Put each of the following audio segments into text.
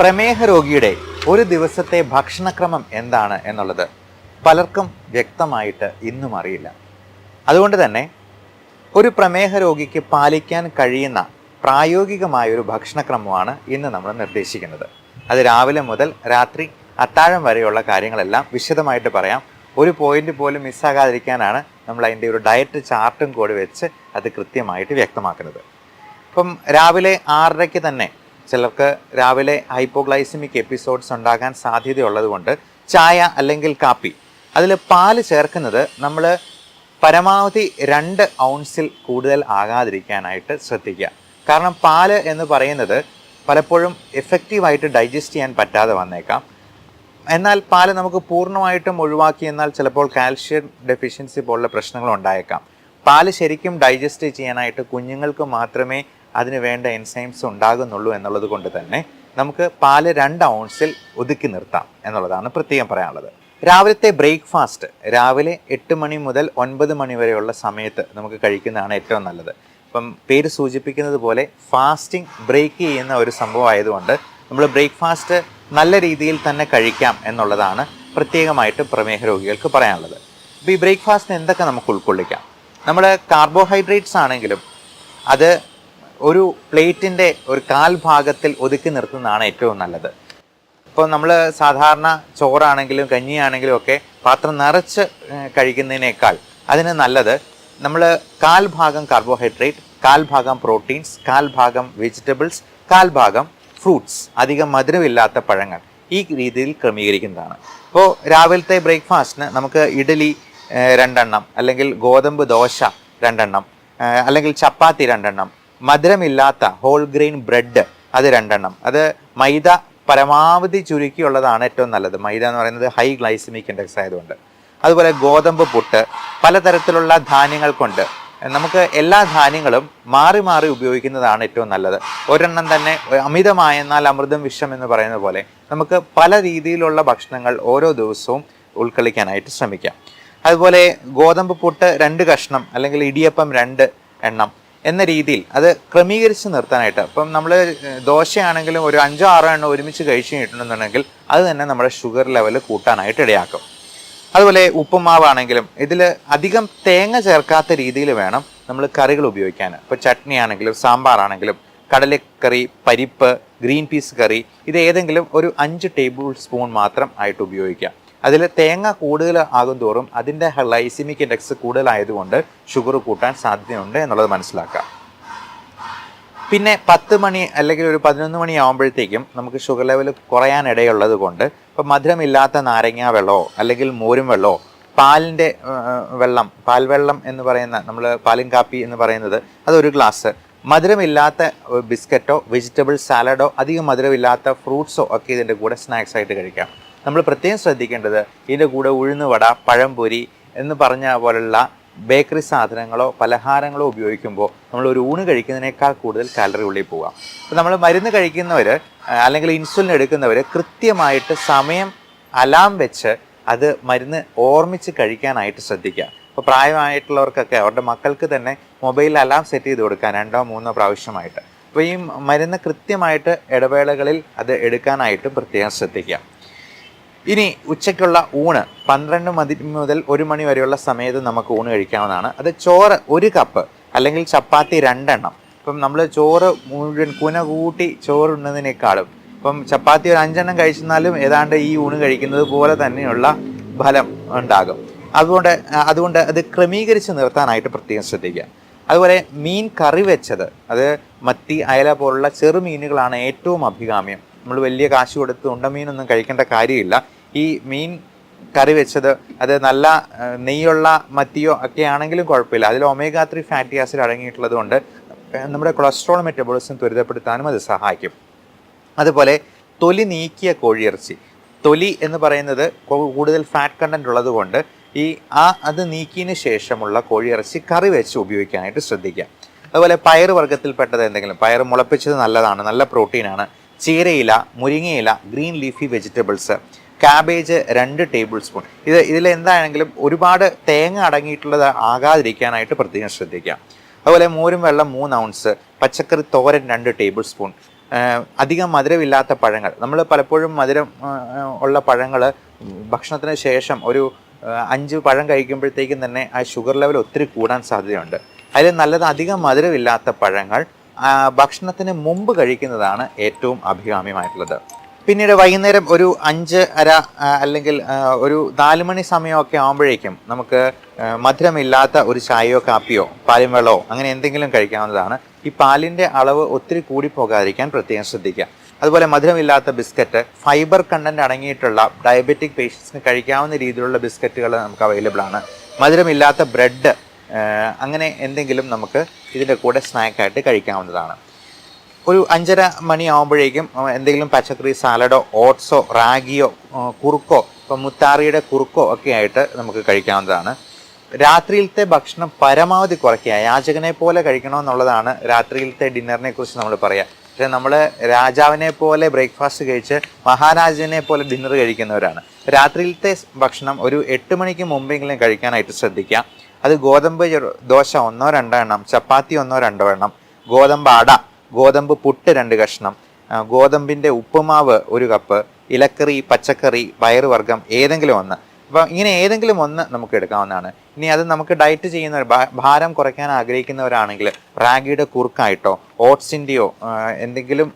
പ്രമേഹ രോഗിയുടെ ഒരു ദിവസത്തെ ഭക്ഷണക്രമം എന്താണ് എന്നുള്ളത് പലർക്കും വ്യക്തമായിട്ട് ഇന്നും അറിയില്ല. അതുകൊണ്ട് തന്നെ ഒരു പ്രമേഹ രോഗിക്ക് പാലിക്കാൻ കഴിയുന്ന പ്രായോഗികമായ ഒരു ഭക്ഷണക്രമമാണ് ഇന്ന് നമ്മൾ നിർദ്ദേശിക്കുന്നത്. അത് രാവിലെ മുതൽ രാത്രി അത്താഴം വരെയുള്ള കാര്യങ്ങളെല്ലാം വിശദമായിട്ട് പറയാം. ഒരു പോയിന്റ് പോലും മിസ്സാകാതിരിക്കാനാണ് നമ്മൾ അതിന്റെ ഒരു ഡയറ്റ് ചാർട്ടും കൂടി വെച്ച് അത് കൃത്യമായിട്ട് വ്യക്തമാക്കുന്നത്. ഇപ്പം രാവിലെ ആറരയ്ക്ക് തന്നെ ചിലർക്ക് രാവിലെ ഹൈപ്പോഗ്ലൈസിമിക് എപ്പിസോഡ്സ് ഉണ്ടാകാൻ സാധ്യതയുള്ളതുകൊണ്ട് ചായ അല്ലെങ്കിൽ കാപ്പി. അതിൽ പാൽ ചേർക്കുന്നത് നമ്മൾ പരമാവധി രണ്ട് ഔൺസിൽ കൂടുതൽ ആകാതിരിക്കാനായിട്ട് ശ്രദ്ധിക്കുക. കാരണം പാൽ എന്ന് പറയുന്നത് പലപ്പോഴും എഫക്റ്റീവായിട്ട് ഡൈജസ്റ്റ് ചെയ്യാൻ പറ്റാതെ വന്നേക്കാം. എന്നാൽ പാൽ നമുക്ക് പൂർണമായിട്ടും ഒഴിവാക്കി എന്നാൽ ചിലപ്പോൾ കാൽഷ്യം ഡെഫിഷ്യൻസി പോലുള്ള പ്രശ്നങ്ങൾ ഉണ്ടായേക്കാം. പാൽ ശരിക്കും ഡൈജസ്റ്റ് ചെയ്യാനായിട്ട് കുഞ്ഞുങ്ങൾക്ക് മാത്രമേ അതിന് വേണ്ട എൻസൈംസ് ഉണ്ടാകുന്നുള്ളൂ എന്നുള്ളത് കൊണ്ട് തന്നെ നമുക്ക് പാൽ രണ്ട് ഔൺസിൽ ഒതുക്കി നിർത്താം എന്നുള്ളതാണ് പ്രത്യേകം പറയാനുള്ളത്. രാവിലത്തെ ബ്രേക്ക്ഫാസ്റ്റ് രാവിലെ എട്ട് മണി മുതൽ ഒൻപത് മണി വരെയുള്ള സമയത്ത് നമുക്ക് കഴിക്കുന്നതാണ് ഏറ്റവും നല്ലത്. ഇപ്പം പേര് സൂചിപ്പിക്കുന്നത് പോലെ ഫാസ്റ്റിംഗ് ബ്രേക്ക് ചെയ്യുന്ന ഒരു സംഭവം ആയതുകൊണ്ട് നമ്മൾ ബ്രേക്ക്ഫാസ്റ്റ് നല്ല രീതിയിൽ തന്നെ കഴിക്കാം എന്നുള്ളതാണ് പ്രത്യേകമായിട്ട് പ്രമേഹ രോഗികൾക്ക് പറയാനുള്ളത്. അപ്പോൾ ഈ ബ്രേക്ക്ഫാസ്റ്റിന് എന്തൊക്കെ നമുക്ക് ഉൾക്കൊള്ളിക്കാം? നമ്മൾ കാർബോഹൈഡ്രേറ്റ്സ് ആണെങ്കിലും അത് ഒരു പ്ലേറ്റിന്റെ ഒരു കാൽ ഭാഗത്തിൽ ഒതുക്കി നിർത്തുന്നതാണ് ഏറ്റവും നല്ലത്. ഇപ്പോൾ നമ്മൾ സാധാരണ ചോറാണെങ്കിലും കഞ്ഞിയാണെങ്കിലും ഒക്കെ പാത്രം നിറച്ച് കഴിക്കുന്നതിനേക്കാൾ അതിന് നല്ലത് നമ്മൾ കാൽ ഭാഗം കാർബോഹൈഡ്രേറ്റ് കാൽ ഭാഗം പ്രോട്ടീൻസ് കാൽ ഭാഗം വെജിറ്റബിൾസ് കാൽ ഭാഗം ഫ്രൂട്ട്സ് അധികം മധുരമില്ലാത്ത പഴങ്ങൾ ഈ രീതിയിൽ ക്രമീകരിക്കുന്നതാണ്. ഇപ്പോൾ രാവിലത്തെ ബ്രേക്ക്ഫാസ്റ്റിന് നമുക്ക് ഇഡലി രണ്ടെണ്ണം അല്ലെങ്കിൽ ഗോതമ്പ് ദോശ രണ്ടെണ്ണം അല്ലെങ്കിൽ ചപ്പാത്തി രണ്ടെണ്ണം മധുരമില്ലാത്ത ഹോൾ ഗ്രെയിൻ ബ്രെഡ് അത് രണ്ടെണ്ണം. അത് മൈദ പരമാവധി ചുരുക്കിയുള്ളതാണ് ഏറ്റവും നല്ലത്. മൈദ എന്ന് പറയുന്നത് ഹൈ ഗ്ലൈസമിക് ഇൻഡെക്സ് ആയതുകൊണ്ട്. അതുപോലെ ഗോതമ്പ് പുട്ട് പലതരത്തിലുള്ള ധാന്യങ്ങൾ കൊണ്ട്. നമുക്ക് എല്ലാ ധാന്യങ്ങളും മാറി മാറി ഉപയോഗിക്കുന്നതാണ് ഏറ്റവും നല്ലത്. ഒരെണ്ണം തന്നെ അമിതമായ എന്നാൽ അമൃതം വിഷം എന്ന് പറയുന്ന പോലെ നമുക്ക് പല രീതിയിലുള്ള ഭക്ഷണങ്ങൾ ഓരോ ദിവസവും ഉൾക്കൊള്ളിക്കാനായിട്ട് ശ്രമിക്കാം. അതുപോലെ ഗോതമ്പ് പുട്ട് രണ്ട് കഷ്ണം അല്ലെങ്കിൽ ഇടിയപ്പം രണ്ട് എണ്ണം. എന്ന രീതിയിൽ അത് ക്രമീകരിച്ച് നിർത്താനായിട്ട്. ഇപ്പം നമ്മൾ ദോശയാണെങ്കിലും ഒരു അഞ്ചോ ആറോ എണ്ണം ഒരുമിച്ച് കഴിച്ചു കഴിഞ്ഞിട്ടുണ്ടെന്നുണ്ടെങ്കിൽ അത് തന്നെ നമ്മുടെ ഷുഗർ ലെവൽ കൂട്ടാനായിട്ട് ഇടയാക്കും. അതുപോലെ ഉപ്പുമാവാണെങ്കിലും ഇതിൽ അധികം തേങ്ങ ചേർക്കാത്ത രീതിയിൽ വേണം നമ്മൾ കറികൾ ഉപയോഗിക്കാൻ. ഇപ്പോൾ ചട്നി ആണെങ്കിലും സാമ്പാറാണെങ്കിലും കടലക്കറി പരിപ്പ് ഗ്രീൻ പീസ് കറി ഇത് ഏതെങ്കിലും ഒരു അഞ്ച് ടേബിൾ സ്പൂൺ മാത്രം ആയിട്ട് ഉപയോഗിക്കാം. അതിൽ തേങ്ങ കൂടുതൽ ആകും തോറും അതിന്റെ ലൈസിമിക് ഇൻഡെക്സ് കൂടുതലായതുകൊണ്ട് ഷുഗർ കൂട്ടാൻ സാധ്യതയുണ്ട് എന്നുള്ളത് മനസ്സിലാക്കാം. പിന്നെ പത്ത് മണി അല്ലെങ്കിൽ ഒരു പതിനൊന്ന് മണി ആകുമ്പോഴത്തേക്കും നമുക്ക് ഷുഗർ ലെവൽ കുറയാൻ ഇടയുള്ളത് കൊണ്ട് ഇപ്പം മധുരമില്ലാത്ത നാരങ്ങ വെള്ളമോ അല്ലെങ്കിൽ മോരും വെള്ളമോ പാലിന്റെ വെള്ളം പാൽ വെള്ളം എന്ന് പറയുന്ന നമ്മൾ പാലും കാപ്പി എന്ന് പറയുന്നത് അതൊരു ഗ്ലാസ്. മധുരമില്ലാത്ത ബിസ്ക്കറ്റോ വെജിറ്റബിൾ സാലഡോ അധികം മധുരമില്ലാത്ത ഫ്രൂട്ട്സോ ഒക്കെ ഇതിന്റെ കൂടെ സ്നാക്സ് ആയിട്ട് കഴിക്കാം. നമ്മൾ പ്രത്യേകം ശ്രദ്ധിക്കേണ്ടത് ഇതിന്റെ കൂടെ ഉഴുന്ന് വട പഴംപൊരി എന്ന് പറഞ്ഞ പോലുള്ള ബേക്കറി സാധനങ്ങളോ പലഹാരങ്ങളോ ഉപയോഗിക്കുമ്പോൾ നമ്മൾ ഒരു ഊണ് കഴിക്കുന്നതിനേക്കാൾ കൂടുതൽ കാലറി ഉള്ളിൽ പോകാം അപ്പോൾ നമ്മൾ മരുന്ന് കഴിക്കുന്നവർ അല്ലെങ്കിൽ ഇൻസുലിൻ എടുക്കുന്നവർ കൃത്യമായിട്ട് സമയം അലാം വെച്ച് അത് മരുന്ന് ഓർമ്മിച്ച് കഴിക്കാനായിട്ട് ശ്രദ്ധിക്കുക. അപ്പോൾ പ്രായമായിട്ടുള്ളവർക്കൊക്കെ അവരുടെ മക്കൾക്ക് തന്നെ മൊബൈലിൽ അലാം സെറ്റ് ചെയ്ത് കൊടുക്കാൻ രണ്ടോ മൂന്നോ പ്രാവശ്യമായിട്ട്. അപ്പോൾ ഈ മരുന്ന് കൃത്യമായിട്ട് ഇടവേളകളിൽ അത് എടുക്കാനായിട്ടും പ്രത്യേകം ശ്രദ്ധിക്കുക. ഇനി ഉച്ചയ്ക്കുള്ള ഊണ് പന്ത്രണ്ട് മതി മുതൽ ഒരു മണി വരെയുള്ള സമയത്ത് നമുക്ക് ഊണ് കഴിക്കാവുന്നതാണ്. അത് ചോറ് ഒരു കപ്പ് അല്ലെങ്കിൽ ചപ്പാത്തി രണ്ടെണ്ണം. ഇപ്പം നമ്മൾ ചോറ് മുഴുവൻ കുന കൂട്ടി ചോറ് ഉണ്ണുന്നതിനേക്കാളും ഇപ്പം ചപ്പാത്തി ഒരു അഞ്ചെണ്ണം കഴിച്ചെന്നാലും ഏതാണ്ട് ഈ ഊണ് കഴിക്കുന്നത് പോലെ തന്നെയുള്ള ഫലം ഉണ്ടാകും. അതുകൊണ്ട് അതുകൊണ്ട് അത് ക്രമീകരിച്ച് നിർത്താനായിട്ട് പ്രത്യേകം ശ്രദ്ധിക്കുക. അതുപോലെ മീൻ കറി വെച്ചത് അത് മത്തി അയല പോലുള്ള ചെറുമീനുകളാണ് ഏറ്റവും അഭികാമ്യം. നമ്മൾ വലിയ കാശ് കൊടുത്ത് ഉണ്ടമീനൊന്നും കഴിക്കേണ്ട കാര്യമില്ല. ഈ മീൻ കറി വെച്ചത് അത് നല്ല നെയ്യുള്ള മത്തിയോ ഒക്കെ ആണെങ്കിലും കുഴപ്പമില്ല. അതിൽ ഒമേഗ ത്രീ ഫാറ്റി ആസിഡ് അടങ്ങിയിട്ടുള്ളത് കൊണ്ട് നമ്മുടെ കൊളസ്ട്രോൾ മെറ്റബോളിസം ത്വരിതപ്പെടുത്താനും അത് സഹായിക്കും. അതുപോലെ തൊലി നീക്കിയ കോഴിയിറച്ചി. തൊലി എന്ന് പറയുന്നത് കൂടുതൽ ഫാറ്റ് കണ്ടന്റ് ഉള്ളതുകൊണ്ട് ഈ ആ അത് നീക്കിയതിന് ശേഷമുള്ള കോഴിയിറച്ചി കറി വെച്ച് ഉപയോഗിക്കാനായിട്ട് ശ്രദ്ധിക്കുക. അതുപോലെ പയർ വർഗത്തിൽപ്പെട്ടത് എന്തെങ്കിലും പയർ മുളപ്പിച്ചത് നല്ലതാണ് നല്ല പ്രോട്ടീനാണ് ചീരയില മുരിങ്ങയില ഗ്രീൻ ലീഫി വെജിറ്റബിൾസ് കാബേജ് രണ്ട് ടേബിൾ സ്പൂൺ ഇത് ഇതിൽ എന്താണെങ്കിലും ഒരുപാട് തേങ്ങ അടങ്ങിയിട്ടുള്ളത് ആകാതിരിക്കാനായിട്ട് പ്രത്യേകം ശ്രദ്ധിക്കുക. അതുപോലെ മോരും വെള്ളം മൂന്ന് ഔൺസ് പച്ചക്കറി തോരൻ രണ്ട് ടേബിൾ സ്പൂൺ അധികം മധുരമില്ലാത്ത പഴങ്ങൾ. നമ്മൾ പലപ്പോഴും മധുരം ഉള്ള പഴങ്ങൾ ഭക്ഷണത്തിന് ശേഷം ഒരു അഞ്ച് പഴം കഴിക്കുമ്പോഴത്തേക്കും തന്നെ ആ ഷുഗർ ലെവൽ ഒത്തിരി കൂടാൻ സാധ്യതയുണ്ട്. അതിൽ നല്ലത് അധികം മധുരമില്ലാത്ത പഴങ്ങൾ ഭക്ഷണത്തിന് മുമ്പ് കഴിക്കുന്നതാണ് ഏറ്റവും അഭികാമ്യമായിട്ടുള്ളത്. പിന്നീട് വൈകുന്നേരം ഒരു അഞ്ച് അര അല്ലെങ്കിൽ ഒരു നാല് മണി സമയമൊക്കെ ആകുമ്പോഴേക്കും നമുക്ക് മധുരമില്ലാത്ത ഒരു ചായയോ കാപ്പിയോ പാലും വെള്ളമോ അങ്ങനെ എന്തെങ്കിലും കഴിക്കാവുന്നതാണ്. ഈ പാലിന്റെ അളവ് ഒത്തിരി കൂടി പോകാതിരിക്കാൻ പ്രത്യേകം ശ്രദ്ധിക്കുക. അതുപോലെ മധുരമില്ലാത്ത ബിസ്ക്കറ്റ് ഫൈബർ കണ്ടന്റ് അടങ്ങിയിട്ടുള്ള ഡയബറ്റിക് പേഷ്യൻസിന് കഴിക്കാവുന്ന രീതിയിലുള്ള ബിസ്ക്കറ്റുകൾ നമുക്ക് അവൈലബിൾ ആണ് മധുരമില്ലാത്ത ബ്രെഡ് അങ്ങനെ എന്തെങ്കിലും നമുക്ക് ഇതിന്റെ കൂടെ സ്നാക്കായിട്ട് കഴിക്കാവുന്നതാണ്. ഒരു അഞ്ചര മണി ആവുമ്പോഴേക്കും എന്തെങ്കിലും പച്ചക്കറി സാലഡോ ഓട്സോ റാഗിയോ കുറുക്കോ ഇപ്പം മുത്താറിയുടെ കുറുക്കോ ഒക്കെ ആയിട്ട് നമുക്ക് കഴിക്കാവുന്നതാണ്. രാത്രിയിലത്തെ ഭക്ഷണം പരമാവധി കുറയ്ക്കുക. യാചകനെ പോലെ കഴിക്കണമെന്നുള്ളതാണ് രാത്രിയിലത്തെ ഡിന്നറിനെ കുറിച്ച് നമ്മൾ പറയുക പക്ഷേ നമ്മൾ രാജാവിനെ പോലെ ബ്രേക്ക്ഫാസ്റ്റ് കഴിച്ച് മഹാരാജനെ പോലെ ഡിന്നർ കഴിക്കുന്നവരാണ്. രാത്രിയിലത്തെ ഭക്ഷണം ഒരു എട്ട് മണിക്ക് മുമ്പെങ്കിലും കഴിക്കാനായിട്ട് ശ്രദ്ധിക്കുക. അത് ഗോതമ്പ് ദോശ ഒന്നോ രണ്ടോ എണ്ണം ചപ്പാത്തി ഒന്നോ രണ്ടോ എണ്ണം ഗോതമ്പ് അട ഗോതമ്പ് പുട്ട് രണ്ട് കഷ്ണം ഗോതമ്പിന്റെ ഉപ്പുമാവ് ഒരു കപ്പ് ഇലക്കറി പച്ചക്കറി പയറുവർഗം ഏതെങ്കിലും ഒന്ന്. അപ്പം ഇങ്ങനെ ഏതെങ്കിലും ഒന്ന് നമുക്ക് എടുക്കാവുന്നതാണ്. ഇനി അത് നമുക്ക് ഡയറ്റ് ചെയ്യുന്ന ഭാരം കുറയ്ക്കാൻ ആഗ്രഹിക്കുന്നവരാണെങ്കിൽ റാഗിയുടെ കുറുക്കായിട്ടോ ഓട്സിന്റെയോ എന്തെങ്കിലും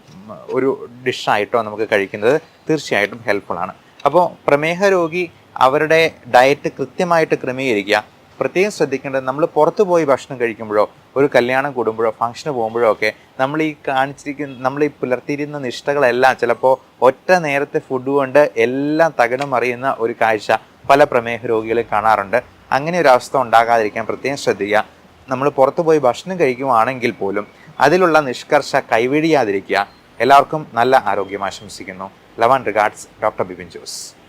ഒരു ഡിഷായിട്ടോ നമുക്ക് കഴിക്കുന്നത് തീർച്ചയായിട്ടും ഹെൽപ്ഫുൾ ആണ് അപ്പോൾ പ്രമേഹ രോഗി അവരുടെ ഡയറ്റ് കൃത്യമായിട്ട് ക്രമീകരിക്കുക. പ്രത്യേകം ശ്രദ്ധിക്കേണ്ടത് നമ്മൾ പുറത്ത് പോയി ഭക്ഷണം കഴിക്കുമ്പോഴോ ഒരു കല്യാണം കൂടുമ്പോഴോ ഫംഗ്ഷന് പോകുമ്പോഴോ ഒക്കെ നമ്മൾ ഈ കാണിച്ചിരിക്കുന്ന നമ്മൾ ഈ പുലർത്തിയിരുന്ന നിഷ്ഠകളെല്ലാം ചിലപ്പോൾ ഒറ്റ നേരത്തെ ഫുഡ് കൊണ്ട് എല്ലാം തകിടം അറിയുന്ന ഒരു കാഴ്ച പല പ്രമേഹ രോഗികളും കാണാറുണ്ട്. അങ്ങനെ ഒരു അവസ്ഥ ഉണ്ടാകാതിരിക്കാൻ പ്രത്യേകം ശ്രദ്ധിക്കുക. നമ്മൾ പുറത്ത് പോയി ഭക്ഷണം കഴിക്കുവാണെങ്കിൽ പോലും അതിലുള്ള നിഷ്കർഷ കൈവെടിയാതിരിക്കുക. എല്ലാവർക്കും നല്ല ആരോഗ്യം ആശംസിക്കുന്നു. Love and regards doctor Bipin Jose